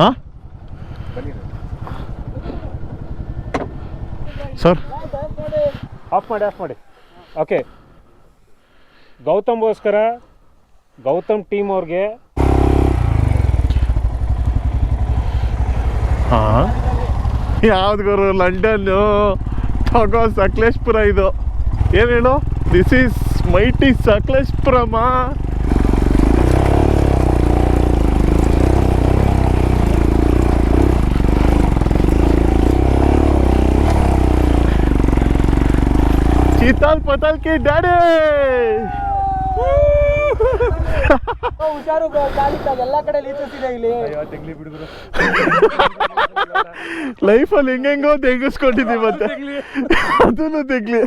ಹಾಂ? Sir. Off ಮಾಡಿ off ಮಾಡಿ. ಓಕೆ ಗೌತಮ್ಗೋಸ್ಕರ ಗೌತಮ್ ಟೀಮ್ ಅವ್ರಿಗೆ ಹಾಂ? ಯಾವ್ದು ಗುರು? ಲಂಡನ್ನು. ತಗೋ ಸಕಲೇಶ್ಪುರ ಇದು. ಏನು ಹೇಳು? ದಿಸ್ ಈಸ್ ಮೈಟಿ ಸಕಲೇಶ್ಪುರಮ್ಮ. ಚೀತಾಲ್ ಪತಾಲ್ ಕಿ ಡ್ಯಾಡಿ ಹುಷಾರು ಎಲ್ಲ ಕಡೆ ಲೀಚಸ್ ಇದೆ ಇಲ್ಲಿ ಲೈಫಲ್ಲಿ ಹೆಂಗೆಂಗೋ ತೆಗಿಸ್ಕೊಂಡಿದ್ದೀವಿ ಮತ್ತೆ. ಅದನ್ನು ತೆಗ್ಲಿ.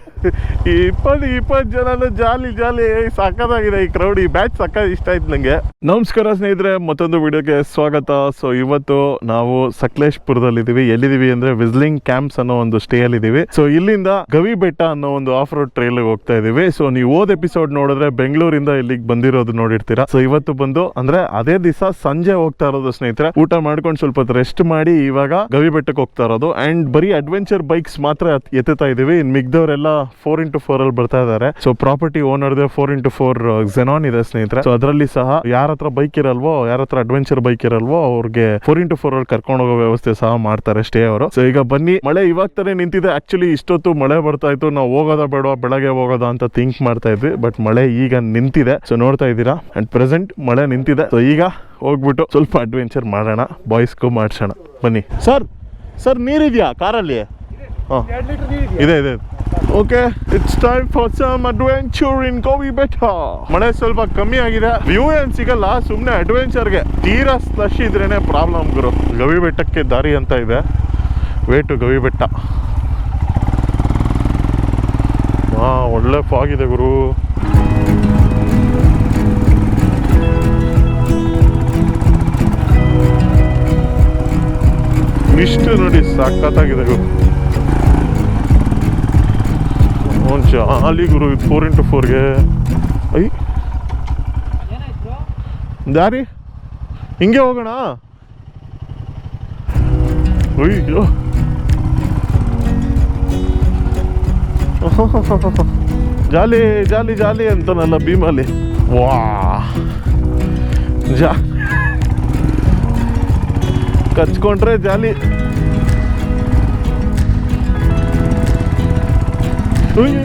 ಇಪ್ಪತ್ತು ಇಪ್ಪತ್ತು ಜನನು ಜಾಲಿ ಜಾಲಿ ಸಕ್ಕತ್ತಾಗಿದೆ ಈ ಕ್ರೌಡ್ ಈ ಬ್ಯಾಚ್ ಸಕ್ಕ ಇಷ್ಟ ಆಯ್ತು ನಂಗೆ. ನಮಸ್ಕಾರ ಸ್ನೇಹಿತರೆ, ಮತ್ತೊಂದು ವಿಡಿಯೋಗೆ ಸ್ವಾಗತ. ಸೊ ಇವತ್ತು ನಾವು ಸಕಲೇಶ್ಪುರದಲ್ಲಿದ್ದೀವಿ. ಎಲ್ಲಿದ್ದೀವಿ ಅಂದ್ರೆ ವಿಸ್ಲಿಂಗ್ ಕ್ಯಾಂಪ್ಸ್ ಅನ್ನೋ ಒಂದು ಸ್ಟೇ ಅಲ್ಲಿದ್ದೀವಿ ಸೊ ಇಲ್ಲಿಂದ ಗವಿ ಬೆಟ್ಟ ಅನ್ನೋ ಒಂದು ಆಫ್ ರೋಡ್ ಟ್ರೈಲ್ ಹೋಗ್ತಾ ಇದ್ದೀವಿ. ಸೊ ನೀವು ಓದ್ ಎಪಿಸೋಡ್ ನೋಡಿದ್ರೆ ಬೆಂಗಳೂರಿಂದ ಇಲ್ಲಿಗೆ ಬಂದಿರೋದು ನೋಡಿರ್ತೀರಾ. ಸೊ ಇವತ್ತು ಬಂದು ಅಂದ್ರೆ ಅದೇ ದಿವಸ ಸಂಜೆ ಹೋಗ್ತಾ ಇರೋದು ಸ್ನೇಹಿತರೆ. ಊಟ ಮಾಡ್ಕೊಂಡು ಸ್ವಲ್ಪ ರೆಸ್ಟ್ ಮಾಡಿ, ಇವಾಗ ಗವಿ ಬೆಟ್ಟಕ್ಕೆ ಹೋಗ್ತಾ ಇರೋದು. ಅಂಡ್ ಬರೀ ಅಡ್ವೆಂಚರ್ ಬೈಕ್ಸ್ ಮಾತ್ರ ಎತ್ತಾ ಎತ್ತುತ್ತಾ ಇದೀವಿ. ಇನ್ ಮಿಗ್ದವರೆಲ್ಲ ಫೋರ್ ಇಂಟು ಫೋರ್ ಅಲ್ಲಿ ಬರ್ತಾ ಇದಾರೆ. ಸೊ ಪ್ರಾಪರ್ಟಿ ಓನರ್ದೆ ಫೋರ್ ಇಂಟು ಫೋರ್ ಜೆನಾನ್ ಇದೆ ಸ್ನೇಹಿತರೆ. ಸೊ ಅದರಲ್ಲಿ ಸಹ ಯಾರ ಹತ್ರ ಬೈಕ್ ಇರಲ್ವೋ, ಯಾರ ಹತ್ರ ಅಡ್ವೆಂಚರ್ ಬೈಕ್ ಇರಲ್ವೋ, ಅವ್ರಿಗೆ ಫೋರ್ ಇಂಟು ಫೋರ್ ಅಲ್ಲಿ ಕರ್ಕೊಂಡು ಹೋಗೋ ವ್ಯವಸ್ಥೆ ಸಹ ಮಾಡ್ತಾರೆ ಸ್ಟೇ ಅವರು. ಸೊ ಈಗ ಬನ್ನಿ, ಮಳೆ ಇವಾಗ ತಾನೇ ನಿಂತಿದೆ. ಆಕ್ಚುಲಿ ಇಷ್ಟೊತ್ತು ಮಳೆ ಬರ್ತಾ ಇತ್ತು. ನಾವು ಹೋಗೋದಾ ಬೇಡವಾ, ಬೆಳಗ್ಗೆ ಹೋಗೋದ ಅಂತ ಥಿಂಕ್ ಮಾಡ್ತಾ ಇದ್ವಿ. ಬಟ್ ಮಳೆ ಈಗ ನಿಂತಿದೆ. ಸೊ ನೋಡ್ತಾ ಇದ್ದೀರಾ? ಅಂಡ್ ಪ್ರೆಸೆಂಟ್ ಮಳೆ ನಿಂತಿದೆ. ಸೊ ಈಗ ಹೋಗ್ಬಿಟ್ಟು ಸ್ವಲ್ಪ ಅಡ್ವೆಂಚರ್ ಮಾಡೋಣ. ಬಾಯ್ಸ್ಗೂ ಮಾಡ್ಸೋಣ ಬನ್ನಿ. ಸರ್ ಸರ್, ನೀರಿದೆಯಾ ಕಾರಲ್ಲಿ? ಹಾಂ. ಇದೆ ಇದೆ. Okay it's time for some adventure in ಕೋವಿ ಬೆಟ್ಟ ಮಳೆ ಸ್ವಲ್ಪ ಕಮ್ಮಿ ಆಗಿದೆ. ವ್ಯೂ ಏನ್ ಸಿಗಲ್ಲ ಸುಮ್ಮನೆ ಅಡ್ವೆಂಚರ್ಗೆ ತೀರಾ ಸ್ಲಶ್ ಇದ್ರೇನೆ ಪ್ರಾಬ್ಲಮ್ ಗುರು. ಗವಿ ಬೆಟ್ಟಕ್ಕೆ ದಾರಿ ಅಂತ ಇದೆ. ವೇಟು ಗವಿ ಬೆಟ್ಟ. ಹಾ ಒಳ್ಳೆ ಇದೆ ಗುರು. ಇಷ್ಟು ನೋಡಿ ಸಾಕತ್ತಾಗಿದೆ ಒಂದು ಜಾಲಿ ಗುರು ಫೋರ್ ಇಂಟು ಫೋರ್ಗೆ ಐ. ದಾರಿ. ಹಿಂಗೆ ಹೋಗೋಣ. ಅಯ್ಯೋ. ಜಾಲಿ ಜಾಲಿ ಜಾಲಿ ಅಂತಾನಲ್ಲ ಭೀಮಲ್ಲಿ. ವಾ. ಜಾ. ಕಚ್ಕೊಂಡ್ರೆ ಜಾಲಿ. ಉಯ್.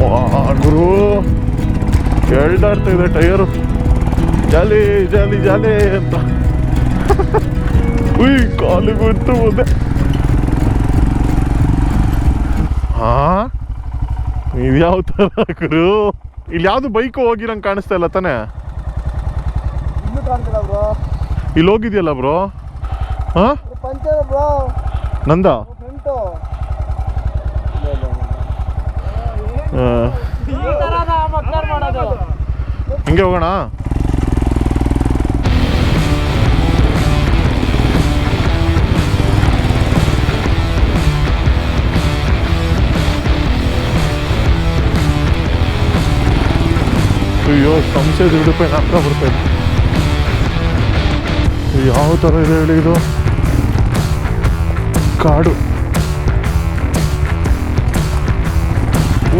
ವಾ ಗುರು. ಎಳ್ದಾಡ್ತಾ ಇದೆ ಟೈರು ಜಾಲಿ ಜಾಲಿ ಜಾಲಿ ಅಂತ. ಉಯ್ ಕಾಲು ಗೊತ್ತು ಮುಂದೆ. ಹಾ ಇದ್ಯಾವ ಥರ ಗುರು? ಇಲ್ಲಿ ಯಾವುದು ಬೈಕ್ ಹೋಗಿರಂಗೆ ಕಾಣಿಸ್ತಾ ಇಲ್ಲ ತಾನೇ? ಇಲ್ಲಿ ಹೋಗಿದ್ಯಲ್ಲ ಬ್ರೋ? ಹಾ? ನಂದ? ಹಿಂಗೆ ಹೋಗೋಣ? ಅಯ್ಯೋ ಸಂಶಯ ರೂಪಾಯಿ ಹತ್ರ ಬರ್ತಾ ಇದೆ ಇದು ಯಾವ ಥರ ಇದೆ ಹೇಳಿ ಇದು? ಕಾಡು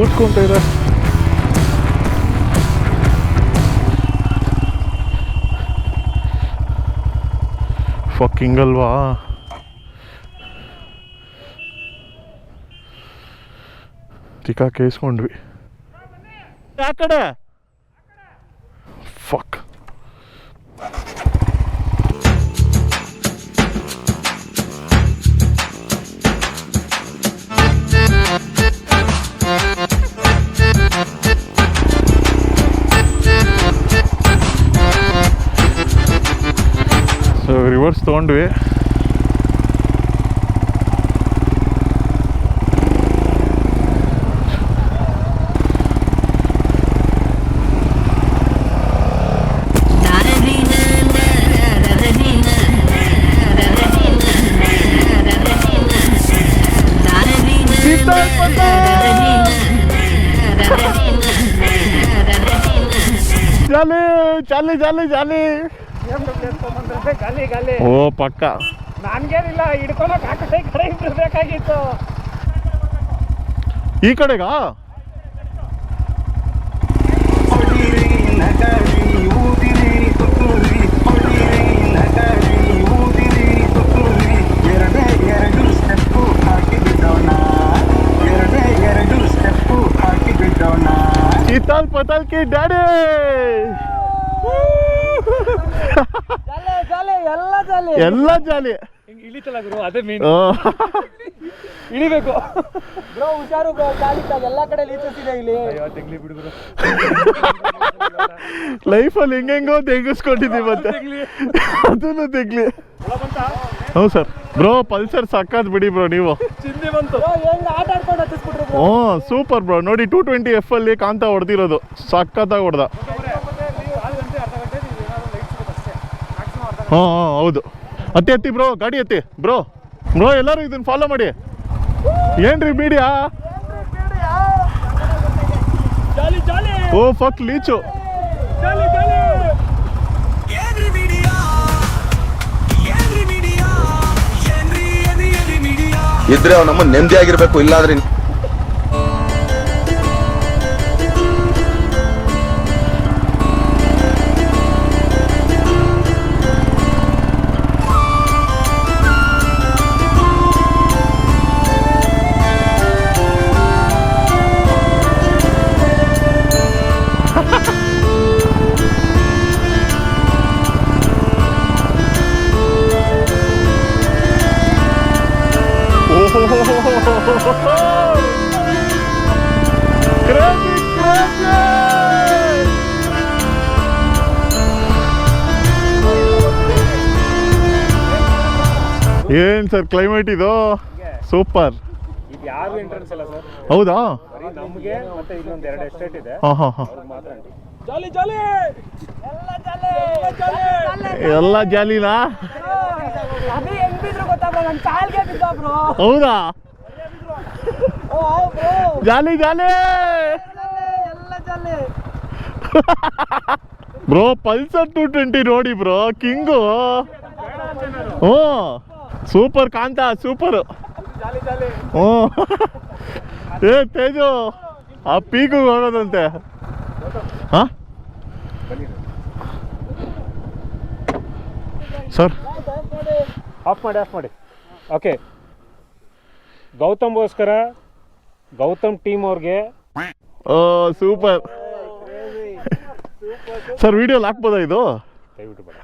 ಊದ್ಕೊಂತ ಇದೆ ಫಕ್ಕಿಂಗ್ ಅಲ್ವಾ ತಿಕ್ಕ ಕೇಸ್ಕೊಂಡ್ವಿ ಆ ಕಡೆ ಫಕ್ ಗಾಡಿಸ್ ತೊಗೊಂಡ್ವಿ चले चले ಜಾಲಿ ಗಾಲಿ ಗಾಲಿ ಓ ಪಕ್ಕ. ನನ್ಗೇನಿಲ್ಲ ಹಿಡ್ಕೊಳಕ್ ಆ ಕಡೆ ಈ ಕಡೆ ಇಬ್ರು ಬೇಕಾಗಿತ್ತು. ಈ ಕಡೆಗಾ? ಹೊಡಿರಿ ನಗರಿ ಊದಿರಿ ತುತ್ತೂರಿ ಹೊಡಿರಿ ನಗರಿ ಊದಿರಿ ತುತ್ತೂರಿ ಎರಡೇ ಎರಡು ಸ್ಟೆಪ್ಪು ಹಾಕಿ ಬಿಡೋಣ ಎರಡೇ ಎರಡು ಸ್ಟೆಪ್ಪು ಹಾಕಿ ಬಿಡೋಣ ಇತ್ತಲ್ ಪತಲ್ ಕಿ ಡ್ಯಾಡಿ! ಎಲ್ಲ ಜಾಲೆ. ಎಲ್ಲ ಜಾಲಿ. ಹಿಂಗ್ ಇಳಿತಲ್ಲ ಗುರು ಅದೇ ಮೀನ್ ಇಳಿಬೇಕು. ಬ್ರೋ ಹುಷಾರು ಬ್ರೋ ಗಾಳಿತಾಗ ಎಲ್ಲ ಕಡೆ ಲೀಚಸ್ ಇಲ್ಲಿ. ಅಯ್ಯೋ ತೆಗ್ಲಿ ಬಿಡು ಗುರು. ಲೈಫಲ್ಲಿ ಹೆಂಗೆಂಗೋ ತೆಗಿಸ್ಕೊಂಡಿದ್ದೀವಿ ಮತ್ತೆ. ಅದನ್ನು ತೆಗ್ಲಿ. ಹ್ಞೂ ಸರ್. ಬ್ರೋ ಪಲ್ಸರ್ ಸಕ್ಕತ್ ಬಿಡಿ ಬ್ರೋ ನೀವು. ಹ್ಞೂ ಸೂಪರ್ ಬ್ರೋ ನೋಡಿ ಟೂ ಟ್ವೆಂಟಿ ಎಫ್ ಅಲ್ಲಿ ಕಾಂತ ಹೊಡೆದಿರೋದು. ಸಕ್ಕತ್ತಾಗಿ ಹೊಡೆದ. ಹಾಂ ಹಾಂ ಹೌದು. ಅತ್ತಿ ಅತ್ತಿ ಬ್ರೋ ಗಾಡಿ ಅತ್ತಿ ಬ್ರೋ ಬ್ರೋ ಎಲ್ಲರೂ ಇದನ್ನ ಫಾಲೋ ಮಾಡಿ. ಏನ್ರಿ ಮೀಡಿಯಾ ಜಾಲಿ ಜಾಲಿ. ಓ ಫಕ್ ಲೀಚು. ಇದ್ರೆ ಜಾಲಿ. ನೆಮ್ಮದಿ ಆಗಿರ್ಬೇಕು ಏನ್ರಿ ಏನ್ ಸರ್ ಕ್ಲೈಮೇಟ್ ಇದು? ಸೂಪರ್ ಯಾರು ಎಂಟ್ರೆನ್ಸ್ ಇಲ್ಲ ಸರ್? ಹೌದಾ? ಬರೀ ನಮ್ಗೆ ಮತ್ತೆ ಇಲ್ಲೊಂದ್ ಎರಡು ಎಸ್ಟೇಟ್ ಇದೆ. ಹಾ ಹಾ ಹಾ. ಅವ್ರಿಗೆ ಮಾತ್ರ entry. ಜಾಲಿ ಜಾಲಿ! ಎಲ್ಲ ಜಾಲೆ! ಜಾಲೆ! ಎಲ್ಲ ಜಾಲಿನಾ? ಅಭಿ ಹೆಂಗ್ ಬಿದ್ರು ಗೊತ್ತಾ ಬ್ರೋ ನನ್ ಕಾಲ್ಗೆ ಬಿದ್ದ ಬ್ರೋ. ಹೌದಾ? ಓ ಬ್ರೋ. Jolly jolly! ಎಲ್ಲ ಜಾಲೆ ಬ್ರೋ ಪಲ್ಸರ್ ಟು ಟ್ವೆಂಟಿ ನೋಡಿ ಬ್ರೋ ಕಿಂಗು. ಹ್ಞೂ ಸೂಪರ್ ಕಾಂತ ಸೂಪರ್. ಹ್ಞೂ ಏ ತೇಜು ಆ ಪೀಕು ಹೋಗೋದಂತೆ ಹಾಂ? ಸರ್. ಆಫ್ ಮಾಡಿ ಆಫ್ ಮಾಡಿ. ಓಕೆ. ಗೌತಮ್ಗೋಸ್ಕರ ಗೌತಮ್ ಟೀಮ್ ಅವ್ರಿಗೆ ಓ ಸೂಪರ್. ಸರ್ ವಿಡಿಯೋಲಿ ಹಾಕ್ಬೋದಾ ಇದು? ದಯವಿಟ್ಟು ಬೇಡ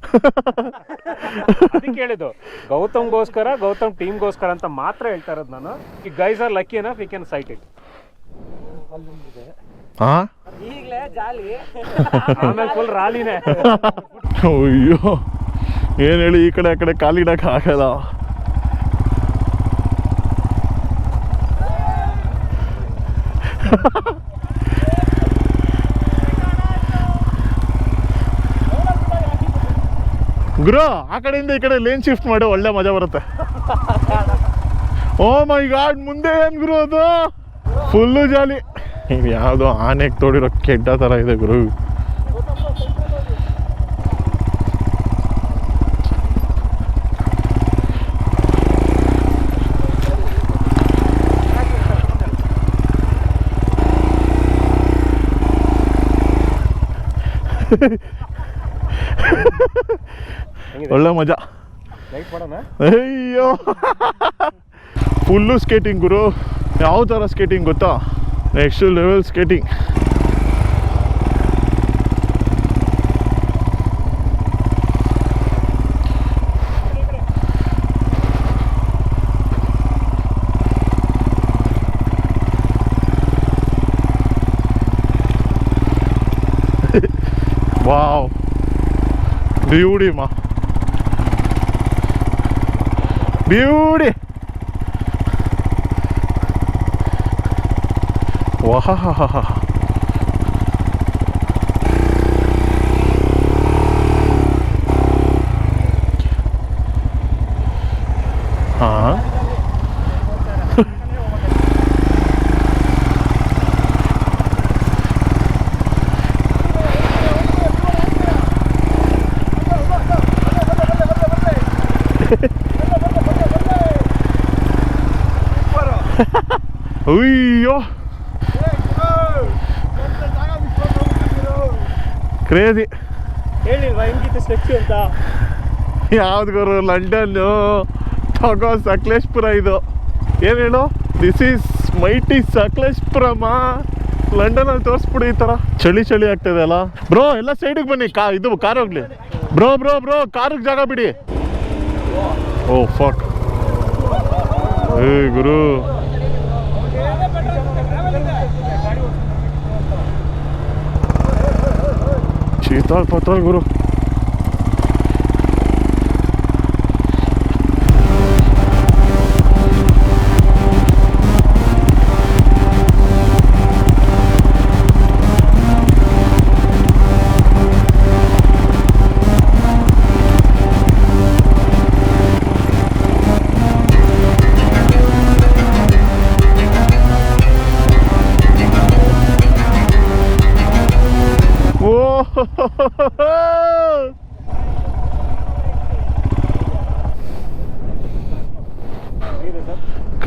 ಅದಕ್ಕೆ ಹೇಳಿದ್ದು ಗೌತಮ್ಗೋಸ್ಕರ ಗೌತಮ್ ಟೀಮ್ಗೋಸ್ಕರ ಅಂತ ಮಾತ್ರ ಹೇಳ್ತಾ ಇರೋದು ನಾನು. ಈ guys are lucky enough we can sight it ಹಾ ಈಗಲೇ ಜಾಲಿ. ಆಮೇಲೆ ಫುಲ್ ರಾಲಿನೇ. ಅಯ್ಯೋ ಏನು ಹೇಳಿ ಈ ಕಡೆ ಆ ಕಡೆ ಕಾಲಿಡಕ್ಕೆ ಆಗಲ್ಲ. ಗುರು, ಆ ಕಡೆಯಿಂದ ಈ ಕಡೆ ಲೇನ್ ಶಿಫ್ಟ್ ಮಾಡಿ ಒಳ್ಳೆ ಮಜಾ ಬರುತ್ತೆ. ಓ ಮೈ ಗಾಡ್ ಮುಂದೆ ಏನ್ ಗುರು ಅದು? ಫುಲ್ಲು ಜಾಲಿ ಇದು ಯಾವುದೋ ಆನೆಗೆ ತೋಡಿರೋ ಕೆಡ್ಡ ಥರ ಇದೆ ಗುರು. ಹೆಂಗಿದೆ ಒಳ್ಳೆ ಮಜಾ. ಲೈಟ್ ಮಾಡೋಣ? ಅಯ್ಯೋ. ಫುಲ್ಲು ಸ್ಕೇಟಿಂಗ್ ಗುರು. ಯಾವ ಥರ ಸ್ಕೇಟಿಂಗ್ ಗೊತ್ತಾ? Next level skating wow Beauty, man. Beauty! Wow. ಅಯ್ಯೋ ಕ್ರೇಜಿ ಹೇಳಿಲ್ವಾ ಹೆಂಗಿತ್ತು ಸ್ಟ್ರೆಚ್ ಅಂತ? ಯಾವ್ದು ಗುರು ಲಂಡನ್ನು? ತಗೋ ಸಕಲೇಶ್ಪುರ ಇದು. ಏನು ಹೇಳು? This is mighty Sakleshpur London ಅಲ್ಲಿ ತೋರಿಸ್ಬಿಡಿ ಈ ಥರ. ಚಳಿ ಚಳಿ ಆಗ್ತದೆ ಅಲ್ಲ? ಬ್ರೋ ಎಲ್ಲ ಸೈಡಿಗೆ ಬನ್ನಿ. ಕಾ ಇದು ಕಾರ್ ಹೋಗ್ಲಿ. ಬ್ರೋ ಬ್ರೋ ಬ್ರೋ ಕಾರಿಗೆ ಜಾಗ ಬಿಡಿ. ಓ ಫಾಕ್ ಏ ಗುರು ಶೀತಾಳ್ ಪತ್ತಾಳ್ ಗುರು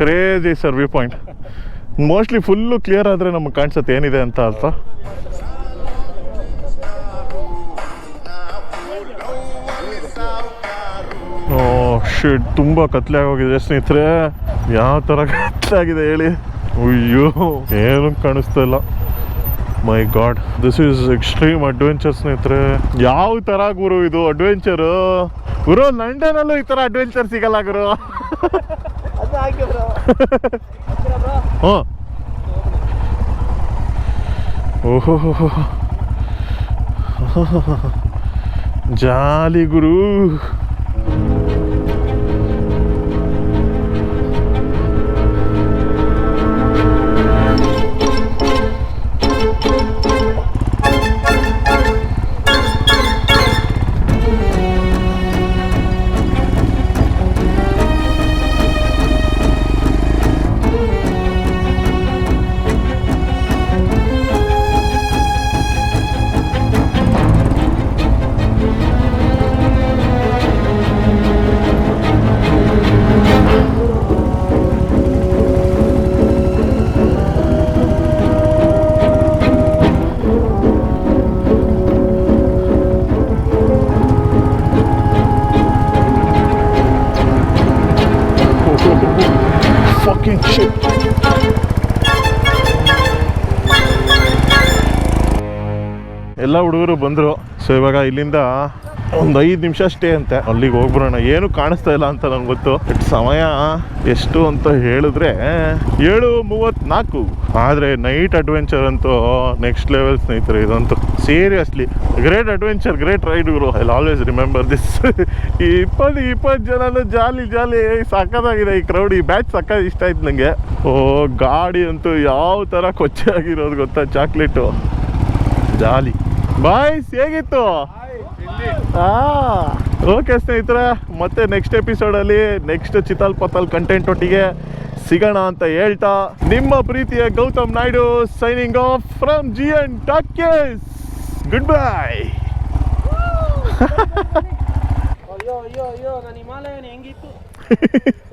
crazy sir view point mostly full clear ಆದರೆ ನಮಗೆ ಕಾಣಿಸುತ್ತೆ ಏನಿದೆ ಅಂತ ಅರ್ಥ. ಓ ತುಂಬ ಕತ್ಲೆ ಆಗೋಗಿದೆ ಸ್ನೇಹಿತರೆ. ಯಾವ ಥರ ಕತ್ಲಾಗಿದೆ ಹೇಳಿ. ಅಯ್ಯೋ, ಏನು ಕಾಣಿಸ್ತಾ ಇಲ್ಲ. My god this is extreme adventure ಸ್ನೇಹಿತರೆ. ಯಾವ ಥರ ಗುರು ಇದು ಅಡ್ವೆಂಚರು ಗುರು ಲಂಡನಲ್ಲೂ ಈ ಥರ ಅಡ್ವೆಂಚರ್ ಸಿಗಲ್ಲ ಗುರು. ಹ್ಞೂ ಓಹೋ ಜಾಲಿ ಗುರು ಬಂದರು. ಸೊ ಇವಾಗ ಇಲ್ಲಿಂದ ಒಂದು ಐದು ನಿಮಿಷ ಸ್ಟೇ ಅಂತೆ. ಅಲ್ಲಿಗೆ ಹೋಗ್ಬರೋಣ. ಏನು ಕಾಣಿಸ್ತಾ ಇಲ್ಲ ಅಂತ ನಂಗೆ ಗೊತ್ತು. ಬಟ್ ಸಮಯ ಎಷ್ಟು ಅಂತ ಹೇಳಿದ್ರೆ ಏಳು ಮೂವತ್ತ್ನಾಲ್ಕು. ಆದರೆ ನೈಟ್ ಅಡ್ವೆಂಚರ್ ಅಂತೂ ನೆಕ್ಸ್ಟ್ ಲೆವೆಲ್ ಸ್ನೇಹಿತರೆ ಇದಂತೂ. Seriously great adventure great ride Guru. I always remember this ಈ ಇಪ್ಪತ್ತು ಇಪ್ಪತ್ತು ಜನನೂ ಜಾಲಿ ಜಾಲಿ. ಸಕ್ಕದಾಗಿದೆ ಈ ಕ್ರೌಡ್ ಈ ಬ್ಯಾಚ್ ಸಕ್ಕ ಇಷ್ಟ ಆಯ್ತು ನನಗೆ ಓ, ಗಾಡಿ ಅಂತೂ ಯಾವ ಥರ ಕೊಚ್ಚೆ ಆಗಿರೋದು ಗೊತ್ತಾ? Chocolate jolly. ಬಾಯ್ಸ್ ಹೇಗಿತ್ತು? ಓಕೆ ಸ್ನೇಹಿತರೆ ಮತ್ತೆ ನೆಕ್ಸ್ಟ್ ಎಪಿಸೋಡಲ್ಲಿ ನೆಕ್ಸ್ಟ್ ಚಿತಲ್ ಪತಲ್ ಕಂಟೆಂಟ್ ಒಟ್ಟಿಗೆ ಸಿಗೋಣ ಅಂತ ಹೇಳ್ತಾ ನಿಮ್ಮ ಪ್ರೀತಿಯ Gautam Naidu signing off from G N talkies good bye ಅಯ್ಯೋ ಅಯ್ಯೋ ಅಯ್ಯೋ ನಾನು ಹಿಮಾಲಯನ್ ಹೆಂಗಿತ್ತು?